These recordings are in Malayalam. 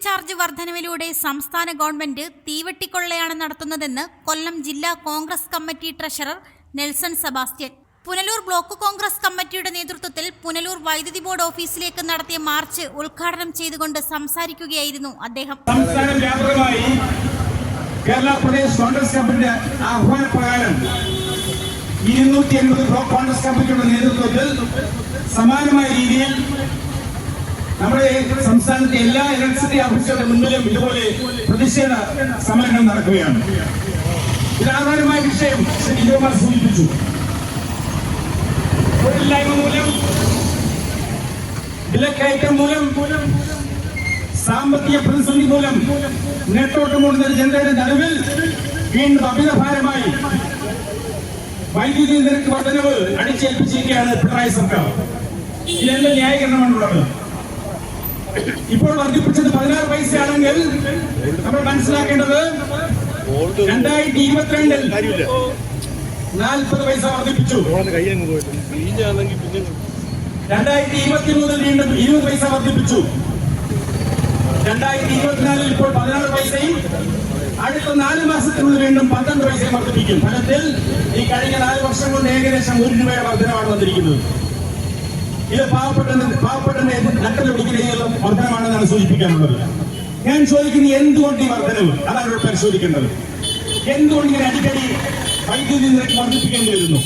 ചാർജ് വർധനവിലൂടെ സംസ്ഥാന ഗവൺമെന്റ് തീവെട്ടിക്കൊള്ളയാണ് നടത്തുന്നതെന്ന് കൊല്ലം ജില്ലാ Congress committee treasurer Nelson Sebastian. Punalur block Congress കമ്മിറ്റിയുടെ നേതൃത്വത്തിൽ പുനലൂർ വൈദ്യുതി ബോർഡ് ഓഫീസിലേക്ക് നടത്തിയ മാർച്ച് ഉദ്ഘാടനം ചെയ്തുകൊണ്ട് സംസാരിക്കുകയായിരുന്നു അദ്ദേഹം. കേരള പ്രദേശ് കോൺഗ്രസ് കമ്മിറ്റിയുടെ ആഹ്വാനപ്രകാരം ഇരുന്നൂറ്റി എൺപത് ബ്ലോക്ക് കോൺഗ്രസ് കമ്മിറ്റിയുടെ നേതൃത്വത്തിൽ സമാനമായ രീതിയിൽ നമ്മുടെ സംസ്ഥാനത്തെ എല്ലാ ഇലക്ട്രിസിറ്റി ഓഫീസുകളുടെ മുന്നിലും ഇതുപോലെ പ്രതിഷേധ സമരങ്ങൾ നടക്കുകയാണ്. ഇതാധാരമായ വിഷയം ശ്രീ വിജയകുമാർ സൂചിപ്പിച്ചു. തൊഴിലില്ലായ്മ മൂലം വിലക്കയറ്റം മൂലം സാമ്പത്തിക പ്രതിസന്ധി മൂലം നെട്ടോട്ട് മൂടുന്ന ഒരു ജനതയുടെ നടുവിൽ വീണ്ടും അമിതഭാരമായി വൈദ്യുതി നിരക്ക് വർധനവ് അടിച്ചേൽപ്പിച്ചിരിക്കുകയാണ് പിണറായി സർക്കാർ. ഇതിനെന്ത് ന്യായീകരണമാണുള്ളത്? ഇപ്പോൾ വർദ്ധിപ്പിച്ചത് പതിനാറ് പൈസയാണെങ്കിൽ നമ്മൾ മനസ്സിലാക്കേണ്ടത് രണ്ടായിരത്തി ഇരുപത്തിരണ്ടിൽ നാൽപ്പത് പൈസ വർദ്ധിപ്പിച്ചു. രണ്ടായിരത്തി ഇരുപത്തി മൂന്നിൽ വീണ്ടും ഇരുപത് പൈസ വർദ്ധിപ്പിച്ചു. രണ്ടായിരത്തി ഇരുപത്തിനാലിൽ ഇപ്പോൾ പതിനാറ് പൈസയും അടുത്ത നാല് മാസത്തിനുള്ളിൽ വീണ്ടും പന്ത്രണ്ട് പൈസയും വർദ്ധിപ്പിക്കും. ഫലത്തിൽ ഈ കഴിഞ്ഞ നാല് വർഷം കൊണ്ട് ഏകദേശം ഒരു രൂപയുടെ വർധനമാണ് വന്നിരിക്കുന്നത്. ഇത് പാവപ്പെട്ട പാവപ്പെട്ട നട്ടൽ പിടിക്കുന്ന വർധനമാണെന്നാണ് സൂചിപ്പിക്കാനുള്ളത്. ഞാൻ ചോദിക്കുന്നത് എന്തുകൊണ്ട് ഈ വർധനവ്? അതാണ് ഇവിടെ പരിശോധിക്കേണ്ടത്. എന്തുകൊണ്ട് ഇങ്ങനെ അടിക്കടി വൈദ്യുതി നിരക്ക് വർദ്ധിപ്പിക്കേണ്ടി വരുന്നു?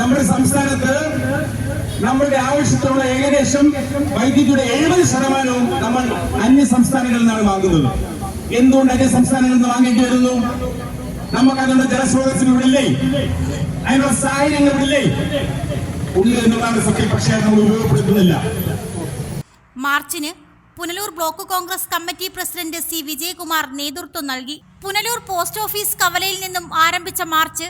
നമ്മുടെ സംസ്ഥാനത്ത് നമ്മുടെ ആവശ്യത്തോടെ ഏകദേശം വൈദ്യുതിയുടെ എഴുപത് ശതമാനവും നമ്മൾ അന്യ സംസ്ഥാനങ്ങളിൽ നിന്നാണ് വാങ്ങുന്നത്. എന്തുകൊണ്ട് അന്യ സംസ്ഥാനങ്ങളിൽ നിന്ന് വാങ്ങേണ്ടി വരുന്നു? നമുക്ക് അതിനുള്ള ജലസ്രോതസ്സിന് അതിനുള്ള സാഹചര്യങ്ങൾ പക്ഷേ നമ്മൾ മാർച്ചിന് Punalur block Congress committee president C Vijayakumar നേതൃത്വം നൽകി. പുനലൂർ പോസ്റ്റ് ഓഫീസ് കവലയിൽ നിന്നും ആരംഭിച്ച മാർച്ച്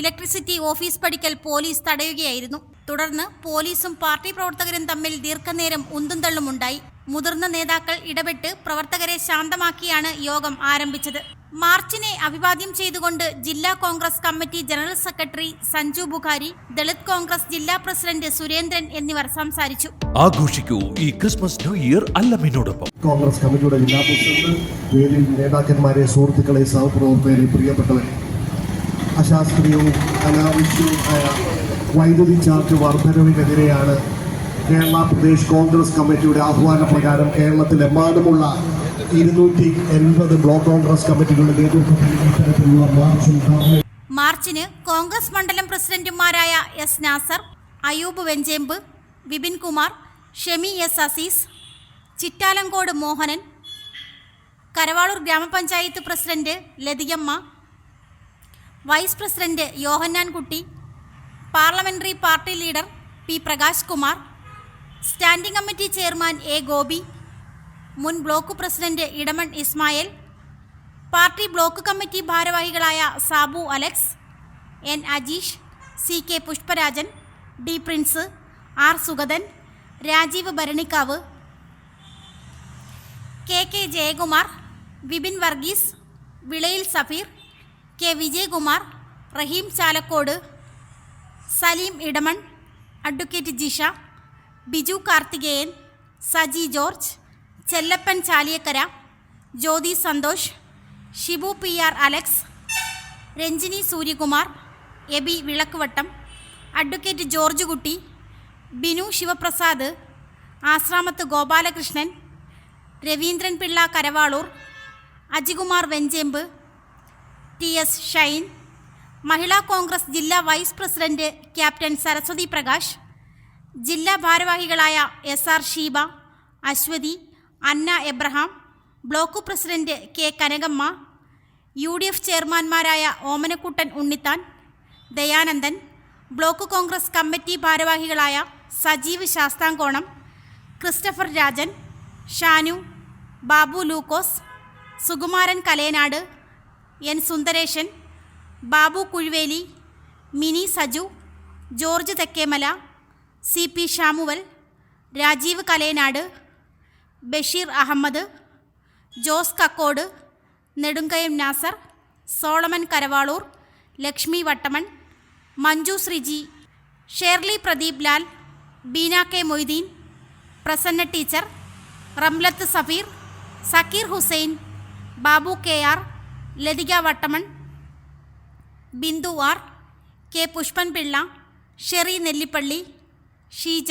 ഇലക്ട്രിസിറ്റി ഓഫീസ് പടിക്കൽ പോലീസ് തടയുകയായിരുന്നു. തുടർന്ന് പോലീസും പാർട്ടി പ്രവർത്തകരും തമ്മിൽ ദീർഘനേരം ഉന്തും തള്ളുമുണ്ടായി മുതിർന്ന നേതാക്കൾ ഇടപെട്ട് പ്രവർത്തകരെ ശാന്തമാക്കിയാണ് യോഗം ആരംഭിച്ചത്. മാർച്ചിനെ അഭിവാദ്യം ചെയ്തുകൊണ്ട് ജില്ലാ Congress committee general secretary Sanju Bukhari Dalit Congress ജില്ലാ പ്രസിഡന്റ് സുരേന്ദ്രൻ എന്നിവർ സംസാരിച്ചു. ആഘോഷിക്കൂ ഈ ക്രിസ്മസ് ന്യൂ ഇയർ അല്ലമിനോടൊപ്പം. കോൺഗ്രസ് കമ്മിറ്റിയുടെ ജില്ലാ പ്രസിഡന്റ് വേദിയിൽ നേതാക്കന്മാരെ സുഹൃത്തുക്കളെ സഹപ്രവർത്തകരെ പ്രിയപ്പെട്ടവരെ. അശാസ്ത്രീയവും അനാവശ്യവുമായ വൈദ്യുതി ചാർജ് വർധനവിനെതിരെയാണ് കേരള പ്രദേശ് കോൺഗ്രസ് കമ്മിറ്റിയുടെ ആഹ്വാന പ്രകാരം കേരളത്തിലെമ്പാടുമുള്ള ഇരുന്നൂറ്റി എൺപത് ബ്ലോക്ക് കോൺഗ്രസ് കമ്മിറ്റികളുടെ മാർച്ചിന് കോൺഗ്രസ് മണ്ഡലം പ്രസിഡന്റുമാരായ എസ് നാസർ അയൂബ് വെഞ്ചേമ്പ് വിപിൻ കുമാർ ഷെമി എസ് അസീസ് ചിറ്റാലങ്കോട് മോഹനൻ കരവാളൂർ ഗ്രാമപഞ്ചായത്ത് president Lathiyamma vice president Yohannankutty parliamentary party leader P Prakash Kumar standing committee chairman A Gopi മുൻ block president Edamon Ismail party block committee ഭാരവാഹികളായ Sabu Alex N Ajeesh C K Pushparajan D Prince R Sugathan Rajeev Bharanikkavu K K Jayakumar Vipin Varghese Vilayil Safeer K Vijayakumar Rahim Chalakode Saleem Edamon advocate Jisha Biju Karthikeyan Saji George Chellappan Chaliyakkara Jyothi Santhosh Shibu P R Alex Ranjini Suryakumar Aby Vilakkuvattam advocate George Kutty Binu Sivaprasad Ashramath Gopalakrishnan Raveendran Pillai Karavaloor Ajikumar Venchempu T S Shine Mahila Congress ജില്ലാ vice president captain Saraswathi Prakash ജില്ലാ ഭാരവാഹികളായ S R Sheeba Aswathy Anna Abraham block president K Kanakamma U D F ചെയർമാൻമാരായ Omanakuttan Unnithan Dayanandan block Congress committee ഭാരവാഹികളായ Sajeev Sasthamkonam Christopher Rajan Shanu Babu Lukose Sukumaran Kalenad N Sundaresan Babu Kuzhuveli Mini Saju George Thekkemala C P Samuel Rajeev Kalenad Basheer Ahammed Jose Kakkode Nedumkayam Nasar Solomon Karavaloor Lakshmi Vattamon Manju Sreeji Shirley Pradeep Lal Beena K Moideen Prasanna teacher Ramlath Safeer Sakkeer Hussain Babu K R Lathika Vattamon Bindu R K Pushpan Pillai Sherry Nellippally Sheeja